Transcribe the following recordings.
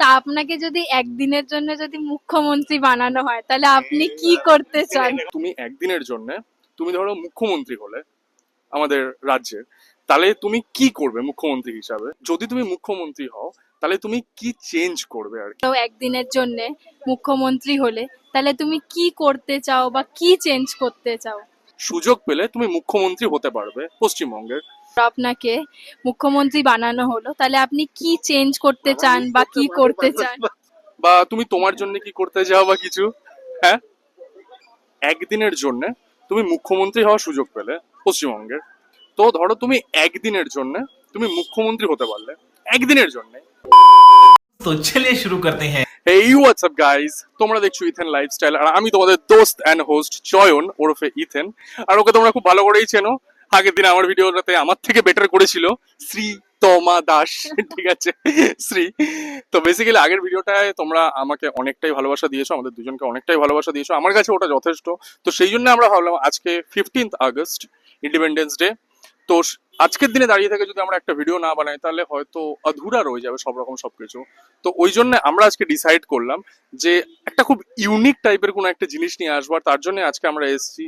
তা আপনাকে যদি একদিনের জন্য যদি মুখ্যমন্ত্রী বানানো হয় তাহলে আপনি কি করতে চান? তুমি একদিনের জন্য তুমি ধরো মুখ্যমন্ত্রী হলে আমাদের রাজ্যের তাহলে তুমি কি করবে মুখ্যমন্ত্রী হিসাবে? যদি তুমি মুখ্যমন্ত্রী হও তাহলে তুমি কি চেঞ্জ করবে আর? তো একদিনের জন্য মুখ্যমন্ত্রী হলে তাহলে তুমি কি করতে চাও বা কি চেঞ্জ করতে চাও? সুযোগ পেলে তুমি মুখ্যমন্ত্রী হতে পারবে পশ্চিমবঙ্গের। আপনাকে মুখ্যমন্ত্রী বানানো হলো। তাহলে আপনি কি চেঞ্জ করতে চান বা কি করতে চান? বা তুমি তোমার জন্য কি করতে চাও বা কিছু? হ্যাঁ? একদিনের জন্য তুমি মুখ্যমন্ত্রী হওয়ার সুযোগ পেলে পশ্চিমবঙ্গের তো ধরো তুমি একদিনের জন্য তুমি মুখ্যমন্ত্রী হতে পারলে একদিনের জন্য। তো চলে শুরু করতে হ্যাঁ। এই গাইস তোমরা দেখছ ইথেন লাইফস্টাইল আর আমি তোমাদের দোস্ত এন্ড হোস্ট চয়ন ওরফে ইথেন আর ওকে তোমরা খুব ভালো করেই চেনো। আগের দিন আমার ভিডিওটাতে আমার থেকে বেটার করেছিল। শ্রী তমা দাস, ঠিক আছে? শ্রী। তো বেসিক্যালি আগের ভিডিওটায় তোমরা আমাকে অনেকটাই ভালোবাসা দিয়েছ, আমাদের দুজনকে অনেকটাই ভালোবাসা দিয়েছ। আমার কাছে ওটা যথেষ্ট। তো সেই জন্য আমরা ভাবলাম আজকে ফিফটিন্থ আগস্ট ইন্ডিপেন্ডেন্স ডে তো আজকের দিনে দাঁড়িয়ে থেকে যদি আমরা একটা ভিডিও না বানাই, তাহলে হয়তো অধুরা রয়ে যাবে সব রকম সবকিছু। তো ওই জন্য আমরা আজকে ডিসাইড করলাম যে একটা খুব ইউনিক টাইপের কোনো একটা জিনিস নিয়ে আসব তার জন্য আজকে আমরা এসেছি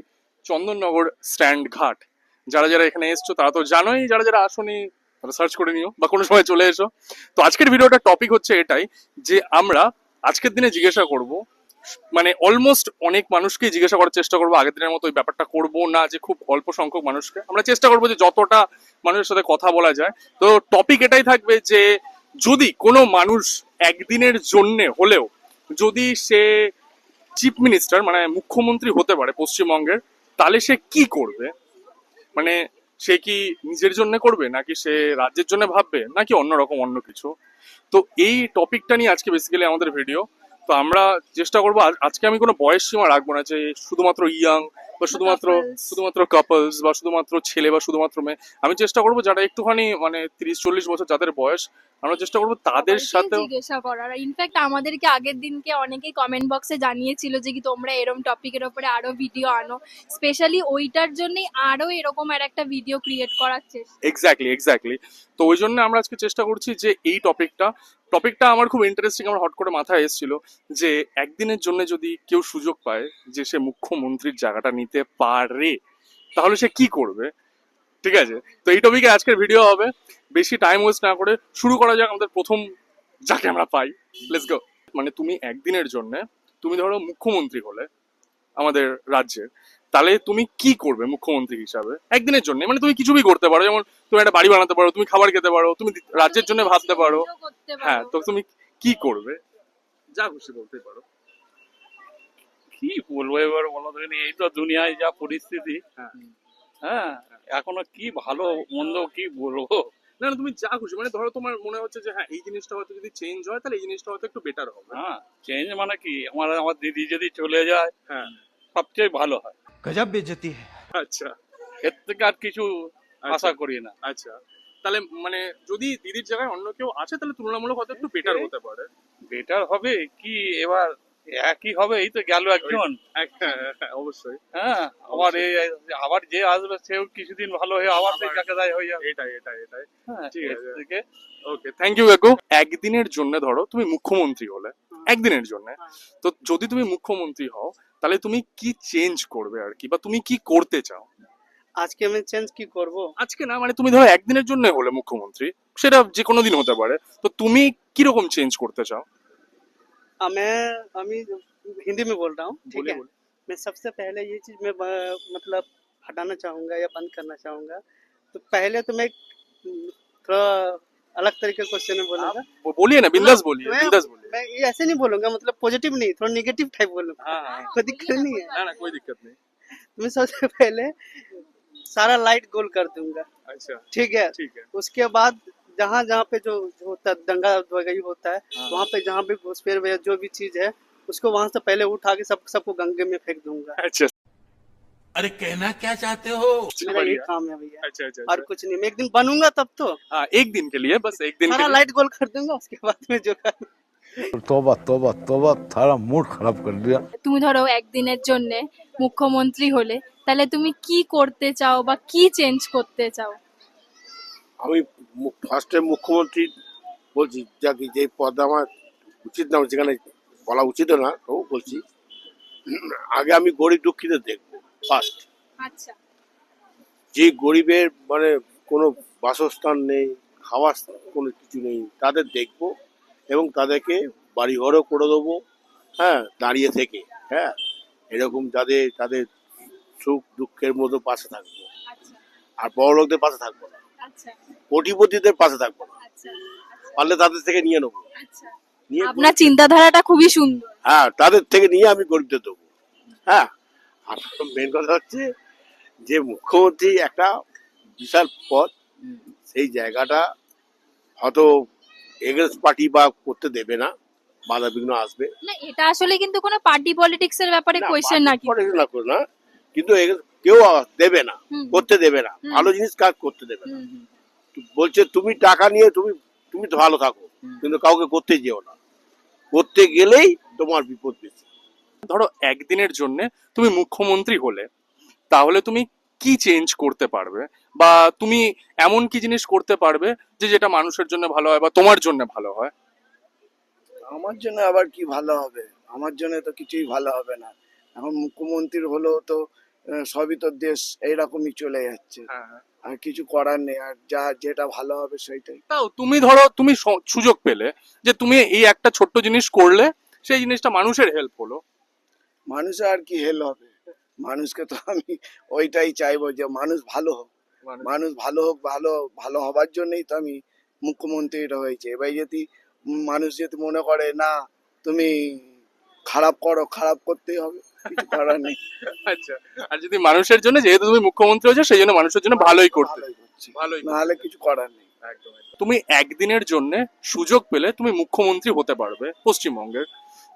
চন্দননগর স্ট্যান্ড ঘাট। যারা যারা এখানে এসছো, তারা তো জানোই, যারা যারা আসোনি, তারা সার্চ করে নিও, বা কোনো সময় চলে এসো। তো আজকের ভিডিওটার টপিক হচ্ছে এটাই, যে আমরা আজকের দিনে জিজ্ঞাসা করব মানে অলমোস্ট অনেক মানুষকেই জিজ্ঞাসা করার চেষ্টা করব, আগের দিনের মতো ওই ব্যাপারটা করব না, যে খুব অল্প সংখ্যক মানুষকে। আমরা চেষ্টা করব যে যতটা মানুষের সাথে কথা বলা যায়। তো টপিক এটাই থাকবে যে, যদি কোনো মানুষ একদিনের জন্য হলেও, যদি সে চিফ মিনিস্টার মানে মুখ্যমন্ত্রী হতে পারে পশ্চিমবঙ্গের, তাহলে সে কি করবে? মানে সে কি নিজের জন্য করবে? নাকি সে রাজ্যের জন্য ভাববে? নাকি অন্যরকম অন্য কিছু? তো এই টপিকটা নিয়ে আজকে বেসিক্যালি আমাদের ভিডিও তো আমরা চেষ্টা করব, আজ- আজকে আমি কোনো বয়স সীমা রাখব না যে শুধুমাত্র ইয়াং বা শুধুমাত্র শুধুমাত্র কাপলস বা শুধুমাত্র ছেলে বা শুধুমাত্র মেয়ে আমি চেষ্টা করব যারা একটুখানি মানে তিরিশ চল্লিশ বছর যাদের বয়স আমরা চেষ্টা করব তাদের সাথে জিজ্ঞাসা করার। ইনফ্যাক্ট আমাদেরকে আগের দিনকে অনেকেই কমেন্ট বক্সে জানিয়েছিল যে কি তোমরা এরম টপিকের উপরে আরও ভিডিও আনো। স্পেশালি ওইটার জন্যই আরও এরকম আর একটা ভিডিও ক্রিয়েট করার চেষ্টা। এক্স্যাক্টলি এক্স্যাক্টলি তো ওই জন্য আমরা আজকে চেষ্টা করছি যে এই টপিকটা টপিকটা আমার খুব ইন্টারেস্টিং আমার হট করে মাথায় এসেছিল যে একদিনের জন্য যদি কেউ সুযোগ পায় যে সে মুখ্যমন্ত্রীর জায়গাটা নিতে পারে তাহলে সে কি করবে? ঠিক আছে? তো এই টপিকে আজকের ভিডিও হবে। বেশি টাইম ওয়েস্ট না করে শুরু করা যাক আমাদের প্রথম যাকে আমরা পাই। লেটস গো মানে তুমি একদিনের জন্য তুমি ধরো মুখ্যমন্ত্রী হলে আমাদের রাজ্যের তাহলে তুমি কি করবে মুখ্যমন্ত্রী হিসাবে? একদিনের জন্য মানে তুমি কিছুই করতে পারো। যেমন তুমি একটা বাড়ি বানাতে পারো তুমি খাবার খেতে পারো তুমি রাজ্যের জন্য ভাবতে পারো। পারো। হ্যাঁ তো তুমি কি করবে? যা খুশি বলতে পারো। কি বলব এবার বলো তুমি এই তো দুনিয়ায় যা পরিস্থিতি। হ্যাঁ।, হ্যাঁ। এখনও কি ভালো মন্দ কি বলব? না না তুমি যা খুশি মানে ধরো তোমার মনে হচ্ছে যে হ্যাঁ এই জিনিসটা হয়তো যদি চেঞ্জ হয় তাহলে এই জিনিসটা হয়তো একটু বেটার হবে। হ্যাঁ চেঞ্জ মানে কি? আমার আমার দিদি যদি চলে যায় হ্যাঁ। সবচেয়ে ভালো হয়। গজব বেজতি আচ্ছা। এর থেকে আর কিছু আচ্ছা। আশা করি না। আচ্ছা। তাহলে মানে যদি দিদির জায়গায় অন্য কেউ আছে তাহলে তুলনামূলক হয়তো একটু বেটার হতে পারে। বেটার হবে কি? এবার একই হবে এই তো গেল একজন। এক- অবশ্যই। হ্যাঁ আবার এই আবার যে আসবে সেও কিছুদিন ভালো হয়ে আবার সেই যাকে হয়ে যাবে। এটাই এটাই এটাই। হ্যাঁ ঠিক আছে। ওকে থ্যাংক ইউ কাকু একদিনের জন্য ধরো তুমি মুখ্যমন্ত্রী হলে একদিনের জন্য। তো যদি তুমি মুখ্যমন্ত্রী হও তাহলে তুমি কি চেঞ্জ করবে আর কি? বা তুমি কি করতে চাও? আজকে আমি চেঞ্জ কি করব? আজকে না মানে তুমি ধরো একদিনের জন্য হলে মুখ্যমন্ত্রী সেটা যে কোনো দিন হতে পারে। তো তুমি কীরকম চেঞ্জ করতে চাও? मैं अभी हिंदी में बोल रहा हूँ ठीक है? मैं सबसे पहले ये चीज़ मैं मतलब हटाना चाहूँगा या बंद करना चाहूँगा। तो पहले तो मैं थोड़ा अलग तरीके क्वेश्चन में बोलूँगा। वो बोलिए ना बिंदास बोलिए मैं- बिंदास बोलिए। मैं ये ऐसे नहीं बोलूँगा मतलब पॉजिटिव नहीं थोड़ा नेगेटिव टाइप बोलूँगा। हाँ हाँ कोई दिक्कत नहीं है। ना ना कोई दिक्कत नहीं। मैं सबसे पहले सारा लाइट गोल कर दूँगा। अच्छा। ठीक है? ठीक है। उसके बाद जहाँ जहाँ पे जो जो होता है दंगा वगैरह होता है हाँ। वहाँ पे जहाँ भी घुसपैठ या जो भी चीज है उसको वहां से पहले उठा के सब सबको गंगे में फेंक दूंगा अच्छा अरे कहना क्या चाहते हो मेरा यही बढ़िया। काम है भैया अच्छा अच्छा और अच्छा। कुछ नहीं मैं एक दिन बनूंगा तब तो हाँ एक दिन के लिए बस एक दिन के सारा लिए लाइट गोल कर दूंगा उसके बाद में जो कर तोबा तोबा तोबा थारा मूड खराब कर दिया তুমি ধরো একদিনের জন্য মুখ্যমন্ত্রী হলে তাহলে তুমি কি করতে চাও বা কি চেঞ্জ করতে চাও আমি ফার্স্টে মুখ্যমন্ত্রী বলছি যাকে যে পদ আমার উচিত না সেখানে বলা উচিত না তবু বলছি আগে আমি গরিব দুঃখীদের দেখব ফার্স্ট আচ্ছা। যে গরিবের মানে কোনো বাসস্থান নেই খাওয়ার কোনো কিছু নেই তাদের দেখব এবং তাদেরকে বাড়ি ঘরও করে দেবো হ্যাঁ দাঁড়িয়ে থেকে হ্যাঁ এরকম যাদের তাদের সুখ দুঃখের মতো পাশে থাকব। আচ্ছা। আর বড় লোকদের পাশে থাকব না। কোটিপতিদের পাশে থাকব। আচ্ছা পারলে তাদের থেকে নিয়ে নেব। আচ্ছা। আপনার চিন্তাধারাটা খুবই সুন্দর। হ্যাঁ তাদের থেকে নিয়ে আমি গরিবদের দেবো। হ্যাঁ আর মেন কথা হচ্ছে যে মুখ্যমন্ত্রী একটা বিশাল পদ সেই জায়গাটা হয়তো এগেন্স পার্টি বা করতে দেবে না। বাধা বিঘ্ন আসবে। না এটা আসলে কিন্তু কোনো পার্টি পলিটিক্স এর ব্যাপারে কোয়েশ্চেন না না না কিন্তু কেউ দেবে না করতে দেবে না। ভালো জিনিস কাজ করতে দেবে না? বলছে তুমি টাকা নিয়ে তুমি তুমি তো ভালো থাকো কিন্তু কাউকে করতে যেও না। করতে গেলেই তোমার বিপদ বেশি। ধরো একদিনের জন্য তুমি মুখ্যমন্ত্রী হলে তাহলে তুমি কি চেঞ্জ করতে পারবে? বা তুমি এমন কি জিনিস করতে পারবে যে যেটা মানুষের জন্য ভালো হয় বা তোমার জন্য ভালো হয়? আমার জন্য আবার কি ভালো হবে? আমার জন্য তো কিছুই ভালো হবে না। এখন মুখ্যমন্ত্রীর হলেও তো সবই তো দেশ এইরকমই চলে যাচ্ছে। আর কিছু করার নেই আর যা যেটা ভালো হবে সেইটাই। তাও তুমি ধরো তুমি সুযোগ পেলে যে তুমি এই একটা ছোট্ট জিনিস করলে সেই জিনিসটা মানুষের হেল্প হলো। মানুষের আর কি হেল্প হবে? মানুষকে তো আমি ওইটাই চাইব যে মানুষ ভালো হোক। মানুষ ভালো হোক ভালো ভালো হবার জন্যই তো আমি মুখ্যমন্ত্রীটা হয়েছে। এবার যদি মানুষ যদি মনে করে না তুমি খারাপ করো খারাপ করতেই হবে। কিছু করার নেই। আচ্ছা আর যদি মানুষের জন্য যেহেতু তুমি মুখ্যমন্ত্রী হয়েছে সেই জন্য মানুষের জন্য ভালোই করতে। ভালোই নাহলে কিছু করার নেই। তুমি একদিনের জন্য সুযোগ পেলে তুমি মুখ্যমন্ত্রী হতে পারবে পশ্চিমবঙ্গের।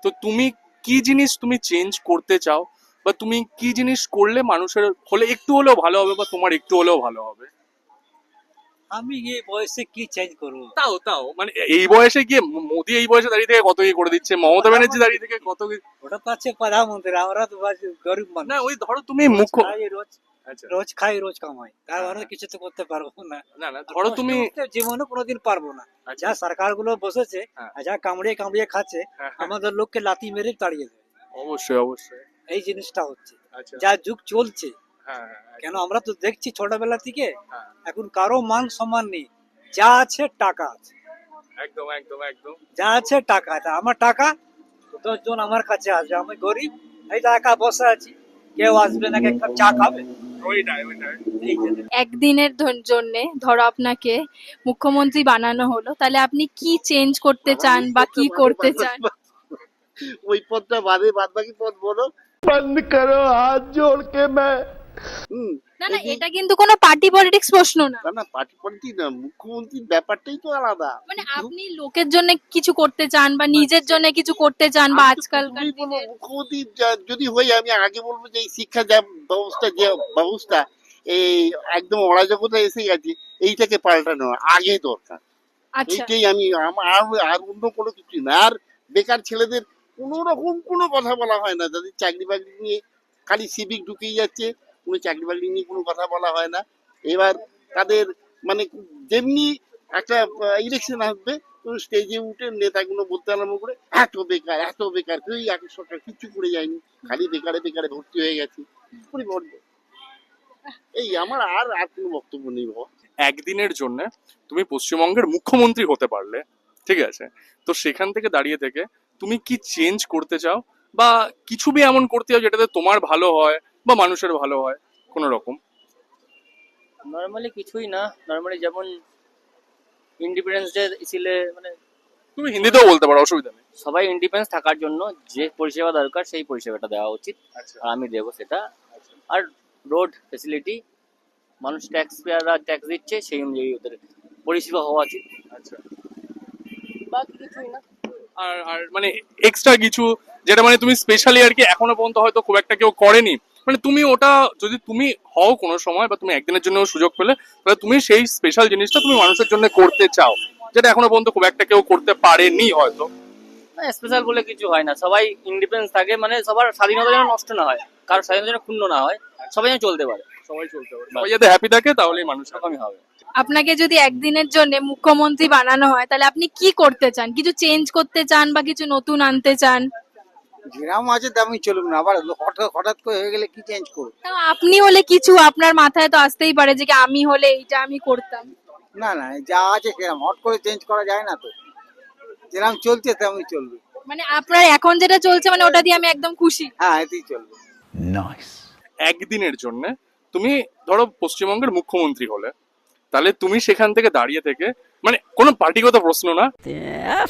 তো তুমি কি জিনিস তুমি চেঞ্জ করতে চাও? বা তুমি কি জিনিস করলে মানুষের হলে একটু হলেও ভালো হবে বা তোমার একটু হলেও ভালো হবে? আমি এই বয়সে কি চেঞ্জ করব? তাও তাও মানে এই বয়সে গিয়ে মোদি এই বয়সে দাঁড়িয়ে থেকে কত কি করে দিচ্ছে? মমতা ব্যানার্জি দাঁড়িয়ে থেকে কত কি ওটা প্রধানমন্ত্রী আমরা তো গরিব মানুষ। না ওই ধরো তুমি মুখ্য রোজ আচ্ছা। রোজ খাই রোজ কামাই। তার মানে কিছু তো করতে পারব না। না না ধরো তুমি জীবনে কোনোদিন পারব না। আচ্ছা, যা সরকারগুলো বসেছে হ্যাঁ। আর যা কামড়িয়ে কামড়িয়ে খাচ্ছে হ্যাঁ, হ্যাঁ, আমাদের লোককে লাথি মেরে তাড়িয়ে দেবে। অবশ্যই অবশ্যই। এই জিনিসটা হচ্ছে। আচ্ছা। যা যুগ চলছে হ্যাঁ, হ্যাঁ, হ্যাঁ, কেন আমরা তো দেখছি ছোটবেলা থেকে এখন কারও মান সম্মান নেই। যা আছে টাকা আছে। একদম একদম একদম। যা আছে টাকা আছে আমার টাকা দশ জন আমার কাছে আসবে আমি গরিব এই টাকা বসে আছি। কেউ আসবে না এক চা খাবে। একদিনের জন্য ধরো আপনাকে মুখ্যমন্ত্রী বানানো হলো তাহলে আপনি কি চেঞ্জ করতে চান বা কি করতে চান? ওই পদটা বাদে বাদ বাকি পদ বলো। বন্ধ করো হাত জোড় কে मैं না না এটা কিন্তু কোনো পার্টি পলিটিক্স প্রশ্ন না। না পার্টি পলিটি না মুখ্যমন্ত্রীর ব্যাপারটাই তো আলাদা। মানে আপনি লোকের জন্য কিছু করতে চান বা নিজের জন্য কিছু করতে চান বা দিনে মুখ্যমন্ত্রী যদি হই আমি আগে বলব যে এই শিক্ষা যা ব্যবস্থা যে ব্যবস্থা এই একদম অরাজকতা এসে গেছে এইটাকে পাল্টানো আগে দরকার। আচ্ছা। এইটাই আমি আর আর অন্য কোনো কিছু না। আর বেকার ছেলেদের কোনো রকম কোনো কথা বলা হয় না যাদের চাকরি বাকরি নিয়ে খালি সিভিক ঢুকেই যাচ্ছে কোনো চাকরি বাকরি নিয়ে কোনো কথা বলা হয় না। এবার তাদের মানে যেমনি একটা ইলেকশন আসবে স্টেজে উঠে নেতাগুলো বলতে আরম্ভ করে, এত বেকার এত বেকার কেউ আগে সরকার কিচ্ছু করে যায়নি। খালি বেকারে বেকারে ভর্তি হয়ে গেছে। কি এই আমার আর আর কোনো বক্তব্য নেই বাবা। একদিনের জন্য তুমি পশ্চিমবঙ্গের মুখ্যমন্ত্রী হতে পারলে, ঠিক আছে? তো সেখান থেকে দাঁড়িয়ে থেকে তুমি কি চেঞ্জ করতে চাও? বা কিছু বি এমন করতে চাও যেটাতে তোমার ভালো হয় বা মানুষের ভালো হয় কোনো রকম? নর্মালি কিছুই না। নর্মালি যেমন ইন্ডিপেন্ডেন্স ডে ইসিলে মানে তুমি হিন্দিতেও বলতে পারো অসুবিধা নেই। সবাই ইন্ডিপেন্ডেন্স থাকার জন্য যে পরিষেবা দরকার সেই পরিষেবাটা দেওয়া উচিত। আচ্ছা। আর আমি দেবো সেটা। আর রোড ফেসিলিটি মানুষ ট্যাক্স পেয়াররা ট্যাক্স দিচ্ছে সেই অনুযায়ী ওদের পরিষেবা হওয়া উচিত। আচ্ছা। বাকি কিছুই না। আর আর মানে এক্সট্রা কিছু যেটা মানে তুমি স্পেশালি আর কি এখনও পর্যন্ত হয়তো খুব একটা কেউ করেনি মানে তুমি ওটা যদি তুমি হও কোনো সময় বা তুমি একদিনের জন্য সুযোগ পেলে তাহলে তুমি সেই স্পেশাল জিনিসটা তুমি মানুষের জন্য করতে চাও যেটা এখনও পর্যন্ত খুব একটা কেউ করতে পারেনি হয়তো। স্পেশাল বলে কিছু হয় না। সবাই ইন্ডিপেন্ডেন্স থাকে মানে সবার স্বাধীনতা যেন নষ্ট না হয় কারোর স্বাধীনতা যেন ক্ষুণ্ণ না হয় সবাই যেন চলতে পারে। সবাই চলতে পারে। সবাই যাতে হ্যাপি থাকে তাহলেই মানুষ। এরকমই হবে। আপনাকে যদি একদিনের জন্য মুখ্যমন্ত্রী বানানো হয় তাহলে আপনি কি করতে চান? কিছু চেঞ্জ করতে চান বা কিছু নতুন আনতে চান? যেরাম আছে তেমনই চলুক না আবার হঠাৎ হঠাৎ করে হয়ে গেলে কি চেঞ্জ করব? আপনি হলে কিছু আপনার মাথায় তো আসতেই পারে যে আমি হলে এইটা আমি করতাম। না না যা আছে সেরকম হট করে চেঞ্জ করা যায় না তো। যেরকম চলছে তেমনি চলবে। মানে আপনার এখন যেটা চলছে মানে ওটা দিয়ে আমি একদম খুশি। হ্যাঁ এতেই চলবে। নাইস একদিনের জন্য তুমি ধরো পশ্চিমবঙ্গের মুখ্যমন্ত্রী হলে তাহলে তুমি সেখান থেকে দাঁড়িয়ে থেকে মানে কোনো পার্টিগত প্রশ্ন না?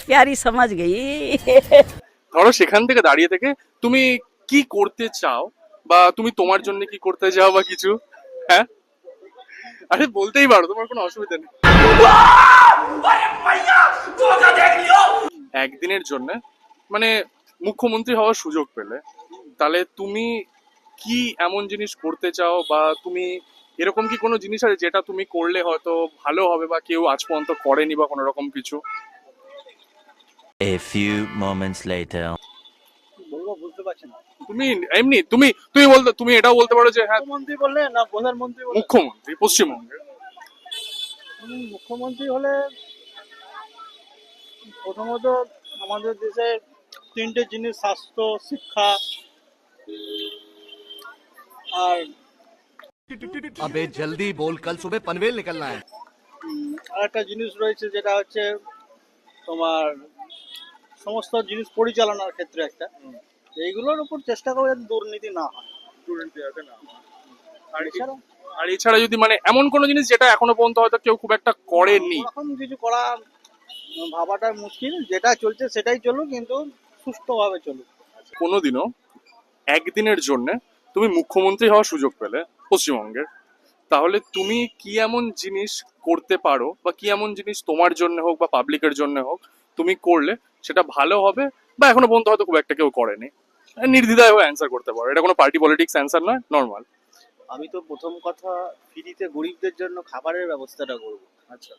প্যারি সমাজ গেই। ধরো সেখান থেকে দাঁড়িয়ে থেকে তুমি কি করতে চাও? বা তুমি তোমার জন্য কি করতে চাও বা কিছু? হ্যাঁ? আরে বলতেই পারো, তোমার কোনো অসুবিধা নেই। একদিনের জন্য মানে মুখ্যমন্ত্রী হওয়ার সুযোগ পেলে, তাহলে তুমি কি এমন জিনিস করতে চাও বা তুমি এরকম কি কোনো জিনিস আছে যেটা তুমি করলে হয়তো ভালো হবে বা কেউ আজ পর্যন্ত করেনি বা কোনো রকম কিছু? A few moments later. বলব বুঝতে পারছেন তুমি এমনি তুমি তুমি বলতে তুমি এটা বলতে পারো যে হ্যাঁ। মুখ্যমন্ত্রী বললে না প্রধানমন্ত্রী মুখ্যমন্ত্রী পশ্চিমবঙ্গে মুখ্যমন্ত্রী হলে প্রথমত আমাদের দেশে তিনটে জিনিস স্বাস্থ্য শিক্ষা আর আবে জলদি বল কাল সুবে পনভেল নিকলনা হ্যায়। আরেকটা জিনিস রয়েছে যেটা হচ্ছে তোমার সমস্ত জিনিস পরিচালনার ক্ষেত্রে একটা। এইগুলোর উপর চেষ্টা করব যাতে দুর্নীতি না হয়। আর এছাড়া আর এছাড়া যদি মানে এমন কোনো জিনিস যেটা এখনও পর্যন্ত হয়তো কেউ খুব একটা করেনি ওরকম কিছু করা ভাবাটা মুশকিল যেটা চলছে সেটাই চলুক কিন্তু সুস্থভাবে চলুক। কোনোদিনও একদিনের জন্য তুমি মুখ্যমন্ত্রী হওয়ার সুযোগ পেলে পশ্চিমবঙ্গের। তাহলে তুমি কি এমন জিনিস করতে পারো বা কি এমন জিনিস তোমার জন্য হোক বা পাবলিকের জন্য হোক তুমি করলে সেটা ভালো হবে বা এখনও পর্যন্ত হয়তো খুব একটা কেউ করেনি। নির্দ্বিধায় অ্যান্সার করতে পারো। এটা কোনো পার্টি পলিটিক্স অ্যান্সার নয় নর্মাল আমি তো প্রথম কথা ফ্রিতে গরিবদের জন্য খাবারের ব্যবস্থাটা করব। আচ্ছা।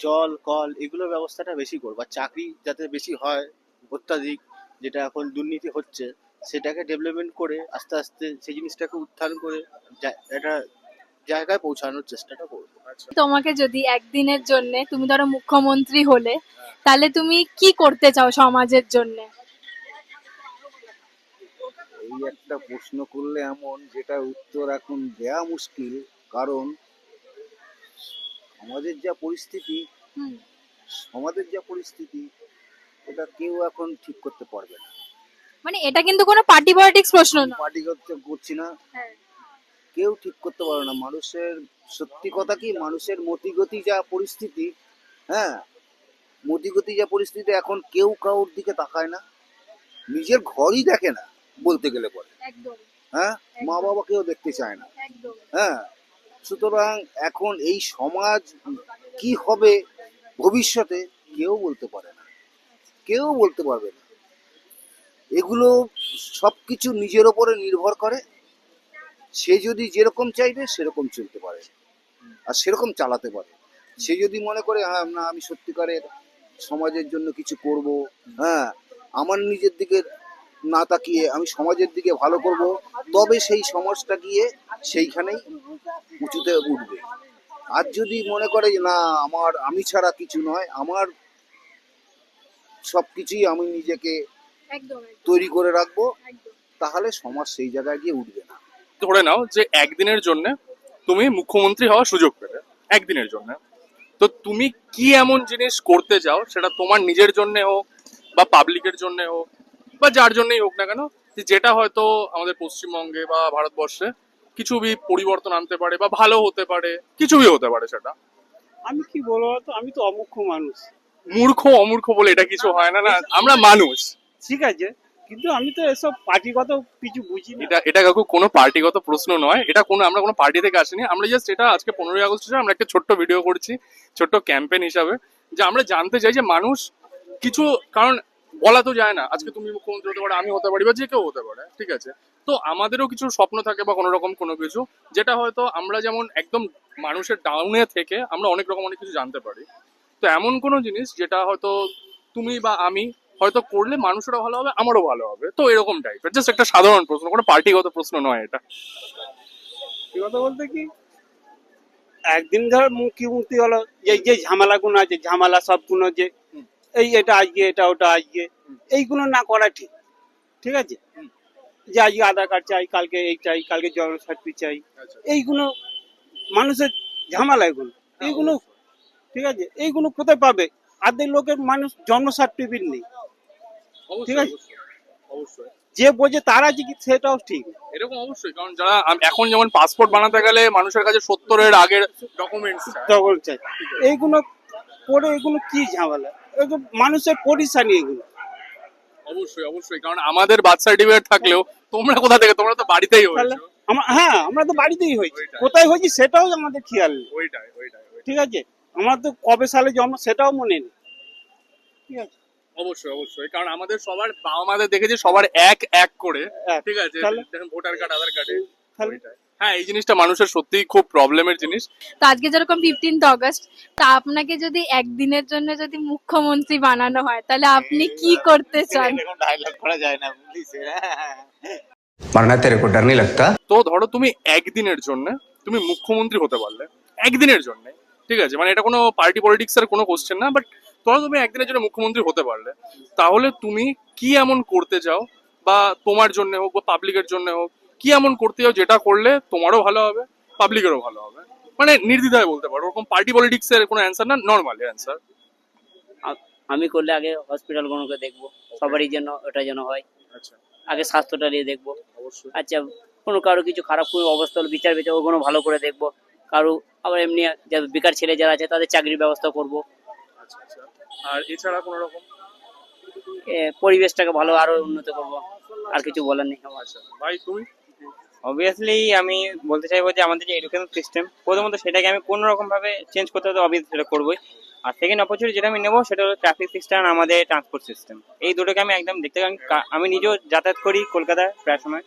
জল, কল, এগুলোর ব্যবস্থাটা বেশি করব। আর চাকরি যাতে বেশি হয়, অত্যাধিক, যেটা এখন দুর্নীতি হচ্ছে, সেটাকে ডেভেলপমেন্ট করে আস্তে আস্তে সেই জিনিসটাকে উত্থান করে একটা জায়গায় পৌঁছানোর চেষ্টাটা করব। তোমাকে যদি একদিনের জন্য তুমি ধরো মুখ্যমন্ত্রী হলে তাহলে তুমি কি করতে চাও সমাজের জন্য? এই একটা প্রশ্ন করলে এমন যেটা উত্তর এখন দেয়া মুশকিল কারণ সমাজের যা পরিস্থিতি হুম। সমাজের যা পরিস্থিতি এটা কেউ এখন ঠিক করতে পারবে না। মানে এটা কিন্তু কোনো পার্টি পলিটিক্স প্রশ্ন না। পার্টি করতে করছি না। হ্যাঁ। কেউ ঠিক করতে পারবে না। মানুষের সত্যি কথা কি? মানুষের মতিগতি যা পরিস্থিতি হ্যাঁ? মতিগতি যা পরিস্থিতি এখন কেউ কারোর দিকে তাকায় না। নিজের ঘরই দেখে না বলতে গেলে পরে। হ্যাঁ? মা বাবা কেউ দেখতে চায় না। হ্যাঁ? সুতরাং এখন এই সমাজ কি হবে ভবিষ্যতে কেউ বলতে পারে না। কেউ বলতে পারবে না। এগুলো সব কিছু নিজের ওপরে নির্ভর করে। সে যদি যেরকম চাইবে সেরকম চলতে পারে। আর সেরকম চালাতে পারে। সে যদি মনে করে হ্যাঁ না আমি সত্যিকারের সমাজের জন্য কিছু করব হ্যাঁ আমার নিজের দিকে না তাকিয়ে আমি সমাজের দিকে ভালো করব তবে সেই সমাজটা গিয়ে সেইখানেই উঁচুতে উঠবে। আর যদি মনে করে যে না আমার আমি ছাড়া কিছু নয় আমার সব কিছুই আমি নিজেকে তৈরি করে রাখব তাহলে সমাজ সেই জায়গায় গিয়ে উঠবে না। ধরে নাও যে একদিনের জন্য তুমি মুখ্যমন্ত্রী হওয়ার সুযোগ পেলে একদিনের জন্য। তো তুমি কি এমন জিনিস করতে চাও সেটা তোমার নিজের জন্য হোক বা পাবলিকের জন্য হোক বা যার জন্যই হোক না কেন যেটা হয়তো আমাদের পশ্চিমবঙ্গে বা ভারতবর্ষে কিছু বি পরিবর্তন আনতে পারে বা ভালো হতে পারে কিছুই হতে পারে সেটা। আমি কি বলব তো আমি তো অমুখ্য মানুষ। মূর্খ অমূর্খ বলে এটা কিছু হয় না না? আমরা মানুষ। ঠিক আছে। কিন্তু আমি তো এসব পার্টিগত কিছু বুঝি এটা এটা কাকু কোনো পার্টিগত প্রশ্ন নয়। এটা কোনো আমরা কোনো পার্টি থেকে আসিনি। আমরা জাস্ট এটা আজকে পনেরোই আগস্ট হিসেবে আমরা একটা ছোট্ট ভিডিও করছি, ছোট্ট ক্যাম্পেইন হিসাবে, যে আমরা জানতে চাই যে মানুষ কিছু কারণ বলা তো যায় না, আজকে তুমি মুখ্যমন্ত্রী হতে পারো, আমি হতে পারি বা যে কেউ হতে পারে, ঠিক আছে? তো আমাদেরও কিছু স্বপ্ন থাকে বা কোনো রকম কোনো কিছু, যেটা হয়তো আমরা যেমন একদম মানুষের ডাউনে থেকে আমরা অনেক রকম অনেক কিছু জানতে পারি। তো এমন কোনো জিনিস যেটা হয়তো তুমি বা আমি হয়তো করলে মানুষেরও ভালো হবে আমারও ভালো হবে। তো এরকম টাইপের জাস্ট একটা সাধারণ প্রশ্ন কোনো পার্টিগত প্রশ্ন নয় এটা। কথা বলতে কি? একদিন ধর মুখ্যমন্ত্রী হলো? যে যে ঝামেলাগুলো আছে ঝামেলা সবগুলো যে এই এটা আজকে এটা ওটা আজকে। এইগুলো না করা ঠিক ঠিক আছে? যে আজকে আধার কার্ড চাই কালকে এই চাই কালকে জন্ম সার্টিফিকেট চাই। এইগুলো মানুষের ঝামেলা এগুলো। এইগুলো ঠিক আছে? এইগুলো কোথায় পাবে? আর্ধেক লোকের মানুষ জন্ম সার্টিফিকেট নেই। ঠিক আছে? অবশ্যই যে বোঝে তার আছে কি সেটাও ঠিক। এরকম অবশ্যই কারণ যারা এখন যেমন পাসপোর্ট বানাতে গেলে মানুষের কাছে সত্তরের আগের ডকুমেন্টস তখন চাই এইগুলো করে এগুলো কি ঝামেলা? এগুলো মানুষের পরিশানি এগুলো। অবশ্যই অবশ্যই কারণ আমাদের বার্থ সার্টিফিকেট থাকলেও তোমরা কোথা থেকে তোমরা তো বাড়িতেই হয়েছো। হ্যাঁ আমরা তো বাড়িতেই হয়েছি। কোথায় হয়েছি সেটাও আমাদের খেয়াল ওইটাই ওইটাই। ঠিক আছে? আমার তো কবে সালে জন্ম সেটাও মনে নেই। ঠিক আছে? অবশ্যই অবশ্যই। কারণ আমাদের সবার বাবা মাদের দেখেছি সবার এক এক করে। ঠিক আছে? ভোটার কার্ড আধার কার্ডে। হ্যাঁ এই জিনিসটা মানুষের সত্যিই খুব প্রবলেমের জিনিস। তো আজকে যেরকম ফিফটিন্থ অগস্ট তা আপনাকে যদি একদিনের জন্য যদি মুখ্যমন্ত্রী বানানো হয় তাহলে আপনি কি করতে চান? ডায়লগ করা যায় না বুঝলিস মারনা তেরে কো ডর লাগতা। তো ধরো তুমি একদিনের জন্য তুমি মুখ্যমন্ত্রী হতে পারলে একদিনের জন্য। ঠিক আছে? মানে এটা কোনো পার্টি পলিটিক্স এর কোনো কোশ্চেন না বাট ধরো তুমি একদিনের জন্য মুখ্যমন্ত্রী হতে পারলে তাহলে তুমি কি এমন করতে চাও? বা তোমার জন্য হোক বা পাবলিকের জন্য হোক কি এমন করতে চাও যেটা করলে তোমারও ভালো হবে পাবলিকেরও ভালো হবে? মানে নির্দ্বিধায় বলতে পারো ওরকম পার্টি পলিটিক্স এর কোনো অ্যান্সার না নর্মাল অ্যান্সার আমি করলে আগে হসপিটালগুলোকে দেখব সবারই যেন ওটা যেন হয়। আচ্ছা। আগে স্বাস্থ্যটা নিয়ে দেখব। অবশ্যই। আচ্ছা কোনো কারও কিছু খারাপ কোনো অবস্থা হলো বিচার বিচার ওগুলো ভালো করে দেখব। কারও আবার এমনি যারা বেকার ছেলে যারা আছে তাদের চাকরির ব্যবস্থা করব। আর এছাড়া কোনো রকম? পরিবেশটাকে ভালো আরও উন্নত করব। আর কিছু বলার নেই। আচ্ছা। ভাই তুমি? অবভিয়াসলি আমি বলতে চাইব যে আমাদের যে এডুকেশন সিস্টেম প্রথমত সেটাকে আমি কোনো রকম ভাবে চেঞ্জ করতে হলে অবভিয়াসলি সেটা করবোই। আর সেকেন্ড অপরচুনিটি যেটা আমি নেব সেটা হলো ট্রাফিক সিস্টেম আর আমাদের ট্রান্সপোর্ট সিস্টেম এই দুটোকে আমি একদম দেখতে কারণ কা- আমি নিজেও যাতায়াত করি কলকাতায় প্রায় সময়।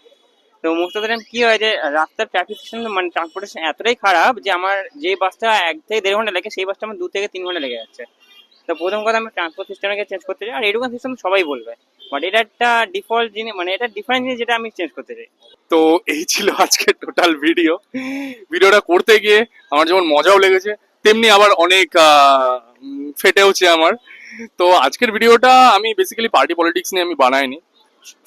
তো মোস্ট অফ দ্য টাইম কি হয় যে রাস্তার ট্রাফিক সিস্টেম মানে ট্রান্সপোর্টেশন এতটাই খারাপ যে আমার যে বাসটা এক থেকে দেড় ঘণ্টা লাগে সেই বাসটা আমার দু থেকে তিন ঘণ্টা লেগে যাচ্ছে। তো প্রথম কথা আমি ট্রান্সপোর্ট সিস্টেমকে চেঞ্জ করতে চাই, আর এডুকেশন সিস্টেম সবাই বলবে। বাট এটা একটা ডিফল্ট জিনিস মানে এটা ডিফারেন্ট জিনিস যেটা আমি চেঞ্জ করতে চাই। তো এই ছিল আজকে টোটাল ভিডিও ভিডিওটা করতে গিয়ে আমার যেমন মজাও লেগেছে, তেমনি আবার অনেক ফেটেওছে আমার। তো আজকের ভিডিওটা আমি বেসিক্যালি পার্টি পলিটিক্স নিয়ে আমি বানাইনি।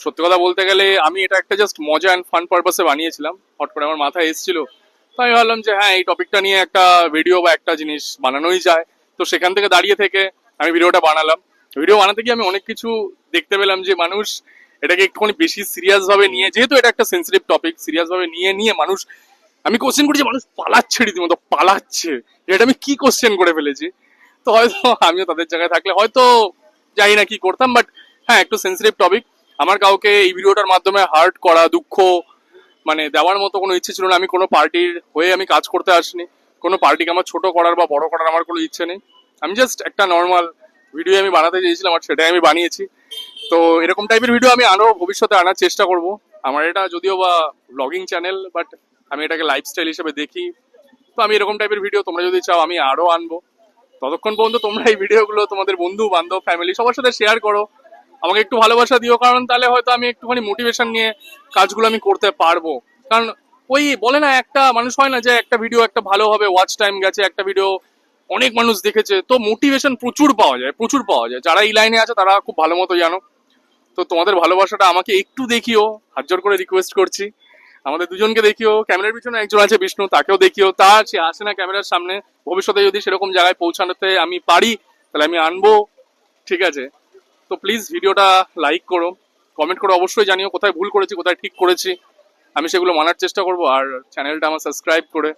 সত্যি কথা বলতে গেলে আমি এটা একটা জাস্ট মজা অ্যান্ড ফান পারপাসে বানিয়েছিলাম। হট করে আমার মাথায় এসেছিল। তো আমি ভাবলাম যে হ্যাঁ এই টপিকটা নিয়ে একটা ভিডিও বা একটা জিনিস বানানোই যায়। তো সেখান থেকে দাঁড়িয়ে থেকে আমি ভিডিওটা বানালাম। ভিডিও বানাতে গিয়ে আমি অনেক কিছু দেখতে পেলাম যে মানুষ এটাকে একটুখানি বেশি সিরিয়াস ভাবে নিয়ে, যেহেতু এটা একটা সেন্সিটিভ টপিক সিরিয়াস ভাবে নিয়ে নিয়ে মানুষ, আমি কোশ্চেন করি যে মানুষ পালাচ্ছে রীতিমতো, পালাচ্ছে। এটা আমি কি কোশ্চেন করে ফেলেছি? তো হয়তো আমিও তাদের জায়গায় থাকলে হয়তো জানি না কি করতাম বাট হ্যাঁ একটু সেন্সিটিভ টপিক আমার কাউকে এই ভিডিওটার মাধ্যমে হার্ট করা, দুঃখ মানে দেওয়ার মতো কোনো ইচ্ছে ছিল না। আমি কোনো পার্টির হয়ে আমি কাজ করতে আসিনি। কোনো পার্টিকে আমার ছোট করার বা বড় করার আমার কোনো ইচ্ছে নেই। আমি জাস্ট একটা নর্মাল ভিডিও আমি বানাতে চেয়েছিলাম আর সেটাই আমি বানিয়েছি। তো এরকম টাইপের ভিডিও আমি আরও ভবিষ্যতে আনার চেষ্টা করব। আমার এটা যদিও বা ব্লগিং চ্যানেল বাট আমি এটাকে লাইফস্টাইল হিসেবে দেখি। তো আমি এরকম টাইপের ভিডিও তোমরা যদি চাও, আমি আরও আনব। ততক্ষণ পর্যন্ত তোমরা এই ভিডিওগুলো তোমাদের বন্ধু, বান্ধব ফ্যামিলি সবার সাথে শেয়ার করো। আমাকে একটু ভালোবাসা দিও, কারণ তাহলে হয়তো আমি একটুখানি মোটিভেশন নিয়ে কাজগুলো আমি করতে পারব। কারণ ওই বলে না, একটা মানুষ হয় না যে একটা ভিডিও একটা ভালো হবে ওয়াচ টাইম গেছে, একটা ভিডিও অনেক মানুষ দেখেছে। তো মোটিভেশন প্রচুর পাওয়া যায়, প্রচুর পাওয়া যায়। যারা এই লাইনে আছে, তারা খুব ভালো মতো জানো। তো তোমাদের ভালোবাসাটা আমাকে একটু দেখিও, হাত জোর করে রিকোয়েস্ট করছি। আমাদের দুজনকে দেখিও ক্যামেরার পিছনে একজন আছে বিষ্ণু, তাকেও দেখিও। তা সে আসে না ক্যামেরার সামনে। ভবিষ্যতে যদি সেরকম জায়গায় পৌঁছানোতে আমি পারি, তাহলে আমি আনব। ঠিক আছে? তো প্লিজ ভিডিওটা লাইক করো। কমেন্ট করে অবশ্যই জানিও কোথায় ভুল করেছি, কোথায় ঠিক করেছি। আমি সেগুলো মানার চেষ্টা করব আর চ্যানেলটা আমার সাবস্ক্রাইব করে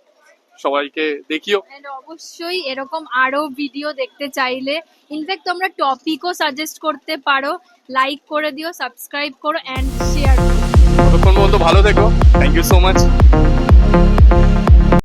সবাইকে দেখিও। অবশ্যই এরকম আরও ভিডিও দেখতে চাইলে ইনফ্যাক্ট তোমরা টপিকও সাজেস্ট করতে পারো। লাইক করে দিও সাবস্ক্রাইব করো এন্ড শেয়ার করো। ততক্ষণ পর্যন্ত ভালো থেকো। Thank you so much